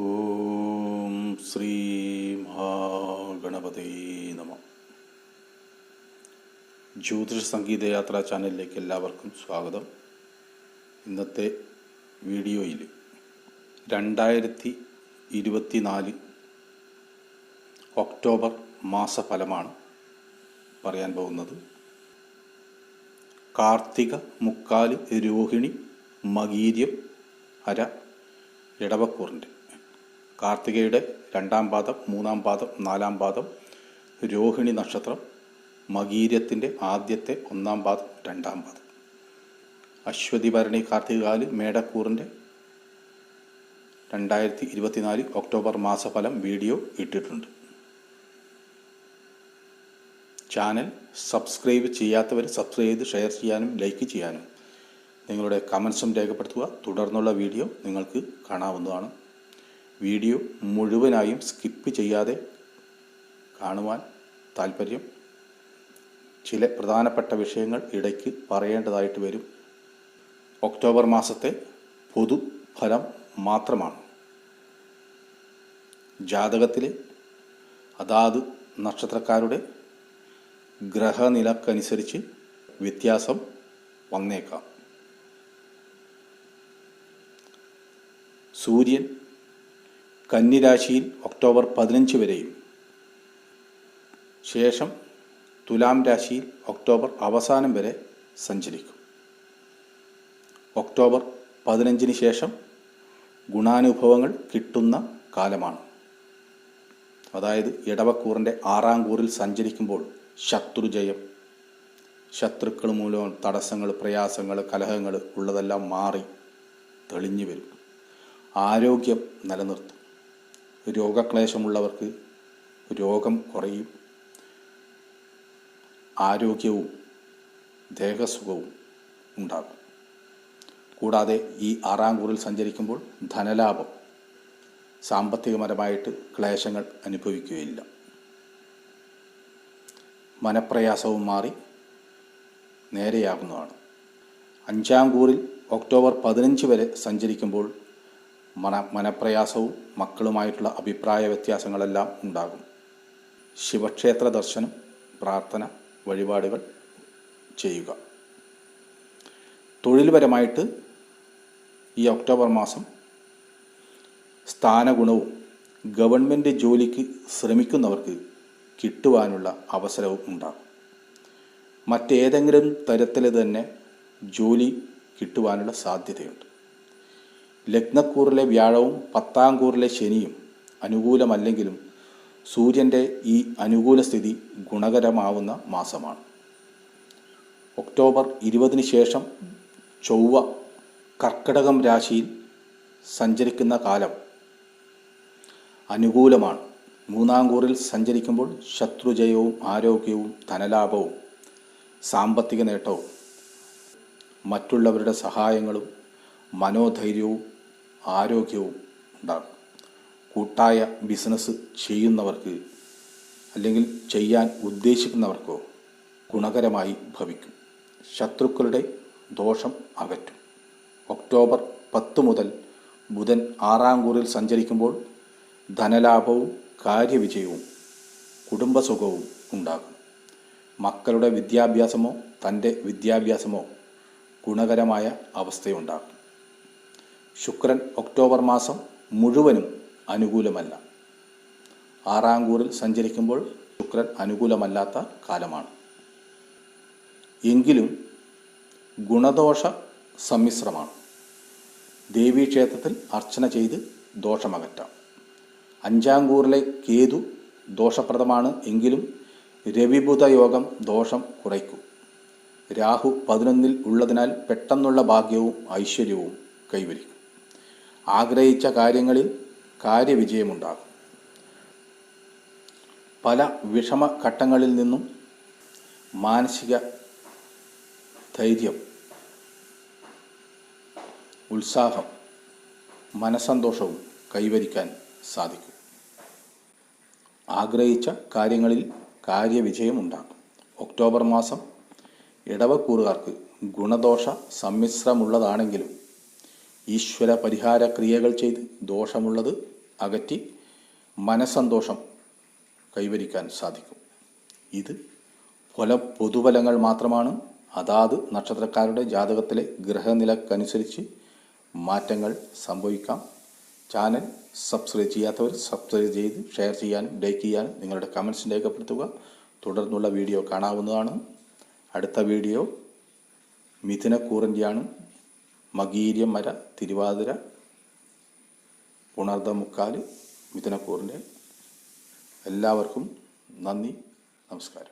ഓം ശ്രീ മഹാഗണപതി നമ. ജ്യോതിഷ സംഗീത യാത്രാ ചാനലിലേക്ക് എല്ലാവർക്കും സ്വാഗതം. ഇന്നത്തെ വീഡിയോയിൽ രണ്ടായിരത്തി ഇരുപത്തിനാല് ഒക്ടോബർ മാസഫലമാണ് പറയാൻ പോകുന്നത്. കാർത്തിക മുക്കാൽ രോഹിണി മകീര്യം അര ഇടവക്കൂറിന്റെ കാർത്തികയുടെ രണ്ടാം പാദം മൂന്നാം പാദം നാലാം പാദം രോഹിണി നക്ഷത്രം മകീര്യത്തിന്റെ ആദ്യത്തെ ഒന്നാം പാദം രണ്ടാം പാദം. അശ്വതി ഭരണി കാർത്തികാൽ മേടക്കൂറിന്റെ രണ്ടായിരത്തി ഇരുപത്തിനാല് ഒക്ടോബർ മാസഫലം വീഡിയോ ഇട്ടിട്ടുണ്ട്. ചാനൽ സബ്സ്ക്രൈബ് ചെയ്യാത്തവർ സബ്സ്ക്രൈബ് ചെയ്ത് ഷെയർ ചെയ്യാനും ലൈക്ക് ചെയ്യാനും നിങ്ങളുടെ കമൻസും രേഖപ്പെടുത്തുക. തുടർന്നുള്ള വീഡിയോ നിങ്ങൾക്ക് കാണാവുന്നതാണ്. വീഡിയോ മുഴുവനായും സ്കിപ്പ് ചെയ്യാതെ കാണുവാൻ താല്പര്യം ചില പ്രധാനപ്പെട്ട വിഷയങ്ങൾ ഇടയ്ക്ക് പറയേണ്ടതായിട്ട് വരും. ഒക്ടോബർ മാസത്തെ പൊതു ഫലം മാത്രമാണ്. ജാതകത്തിലെ അതാത് നക്ഷത്രക്കാരുടെ ഗ്രഹനിലക്കനുസരിച്ച് വ്യത്യാസം വന്നേക്കാം. സൂര്യൻ കന്നിരാശിയിൽ ഒക്ടോബർ പതിനഞ്ച് വരെയും. ശേഷം തുലാം രാശിയിൽ ഒക്ടോബർ അവസാനം വരെ സഞ്ചരിക്കും. ഒക്ടോബർ പതിനഞ്ചിന് ശേഷം ഗുണാനുഭവങ്ങൾ കിട്ടുന്ന കാലമാണ്. അതായത് ഇടവക്കൂറിന്റെ ആറാം കൂറിൽ സഞ്ചരിക്കുമ്പോൾ ശത്രുജയം ശത്രുക്കൾ മൂലം തടസ്സങ്ങൾ പ്രയാസങ്ങൾ കലഹങ്ങൾ ഉള്ളതെല്ലാം മാറി തെളിഞ്ഞു വരും. ആരോഗ്യം നിലനിർത്തും. രോഗക്ലേശമുള്ളവർക്ക് രോഗം കുറയും. ആരോഗ്യവും ദേഹസുഖവും ഉണ്ടാകും. കൂടാതെ ഈ ആറാം കൂറിൽ സഞ്ചരിക്കുമ്പോൾ ധനലാഭം സാമ്പത്തികപരമായിട്ട് ക്ലേശങ്ങൾ അനുഭവിക്കുകയില്ല. മനപ്രയാസവും മാറി നേരെയാകുന്നതാണ്. അഞ്ചാം കൂറിൽ ഒക്ടോബർ പതിനഞ്ച് വരെ സഞ്ചരിക്കുമ്പോൾ മന മനപ്രയാസവും മക്കളുമായിട്ടുള്ള അഭിപ്രായ വ്യത്യാസങ്ങളെല്ലാം ഉണ്ടാകും. ശിവക്ഷേത്ര ദർശനം പ്രാർത്ഥന വഴിപാടുകൾ ചെയ്യുക. തൊഴിൽപരമായിട്ട് ഈ ഒക്ടോബർ മാസം സ്ഥാനഗുണവും ഗവൺമെന്റ് ജോലിക്ക് ശ്രമിക്കുന്നവർക്ക് കിട്ടുവാനുള്ള അവസരവും ഉണ്ടാകും. മറ്റേതെങ്കിലും തരത്തിൽ തന്നെ ജോലി കിട്ടുവാനുള്ള സാധ്യതയുണ്ട്. ലഗ്നക്കൂറിലെ വ്യാഴവും പത്താം കൂറിലെ ശനിയും അനുകൂലമല്ലെങ്കിലും സൂര്യന്റെ ഈ അനുകൂല സ്ഥിതി ഗുണകരമാവുന്ന മാസമാണ്. ഒക്ടോബർ ഇരുപതിന് ശേഷം ചൊവ്വ കർക്കിടകം രാശിയിൽ സഞ്ചരിക്കുന്ന കാലം അനുകൂലമാണ്. മൂന്നാം കൂറിൽ സഞ്ചരിക്കുമ്പോൾ ശത്രുജയവും ആരോഗ്യവും ധനലാഭവും സാമ്പത്തിക നേട്ടവും മറ്റുള്ളവരുടെ സഹായങ്ങളും മനോധൈര്യവും ആരോഗ്യവും ഉണ്ടാകും കൂട്ടായ ബിസിനസ് ചെയ്യുന്നവർക്ക് അല്ലെങ്കിൽ ചെയ്യാൻ ഉദ്ദേശിക്കുന്നവർക്കോ ഗുണകരമായി ഭവിക്കും. ശത്രുക്കളുടെ ദോഷം അകറ്റും. ഒക്ടോബർ പത്ത് മുതൽ ബുധൻ ആറാം കൂറിൽ സഞ്ചരിക്കുമ്പോൾ ധനലാഭവും കാര്യവിജയവും കുടുംബസുഖവും ഉണ്ടാകും. മക്കളുടെ വിദ്യാഭ്യാസമോ തന്റെ വിദ്യാഭ്യാസമോ ഗുണകരമായ അവസ്ഥയുണ്ടാകും ശുക്രൻ ഒക്ടോബർ മാസം മുഴുവനും അനുകൂലമല്ല. ആറാം സഞ്ചരിക്കുമ്പോൾ ശുക്രൻ അനുകൂലമല്ലാത്ത കാലമാണ്. എങ്കിലും ഗുണദോഷ സമ്മിശ്രമാണ്. ദേവീക്ഷേത്രത്തിൽ അർച്ചന ചെയ്ത് ദോഷമകറ്റാം. അഞ്ചാം കൂറിലെ കേതു ദോഷപ്രദമാണ് എങ്കിലും രവിബുധ യോഗം ദോഷം കുറയ്ക്കും. രാഹു പതിനൊന്നിൽ ഉള്ളതിനാൽ പെട്ടെന്നുള്ള ഭാഗ്യവും ഐശ്വര്യവും കൈവരിക്കും. ആഗ്രഹിച്ച കാര്യങ്ങളിൽ കാര്യവിജയമുണ്ടാകും. പല വിഷമഘട്ടങ്ങളിൽ നിന്നും മാനസിക ധൈര്യം ഉത്സാഹം മനസന്തോഷവും കൈവരിക്കാൻ സാധിക്കും. ആഗ്രഹിച്ച കാര്യങ്ങളിൽ കാര്യവിജയം ഉണ്ടാകും ഒക്ടോബർ മാസം ഇടവക്കൂറുകാർക്ക് ഗുണദോഷ സമ്മിശ്രമുള്ളതാണെങ്കിലും ഈശ്വര പരിഹാര ക്രിയകൾ ചെയ്ത് ദോഷമുള്ളത് അകറ്റി മനസന്തോഷം കൈവരിക്കാൻ സാധിക്കും. ഇത് ഫല പൊതുഫലങ്ങൾ മാത്രമാണ്. അതാത് നക്ഷത്രക്കാരുടെ ജാതകത്തിലെ ഗ്രഹനിലക്കനുസരിച്ച് മാറ്റങ്ങൾ സംഭവിക്കാം. ചാനൽ സബ്സ്ക്രൈബ് ചെയ്യാത്തവർ സബ്സ്ക്രൈബ് ചെയ്ത് ഷെയർ ചെയ്യാനും ലൈക്ക് ചെയ്യാനും നിങ്ങളുടെ കമൻസ് രേഖപ്പെടുത്തുക. തുടർന്നുള്ള വീഡിയോ കാണാവുന്നതാണ്. അടുത്ത വീഡിയോ മിഥുനക്കൂറിന്റെയാണ്. മകീര്യം വര തിരുവാതിര പുണർദ മുക്കാൽ മിഥുനക്കൂറിന്റെ എല്ലാവർക്കും നന്ദി നമസ്കാരം.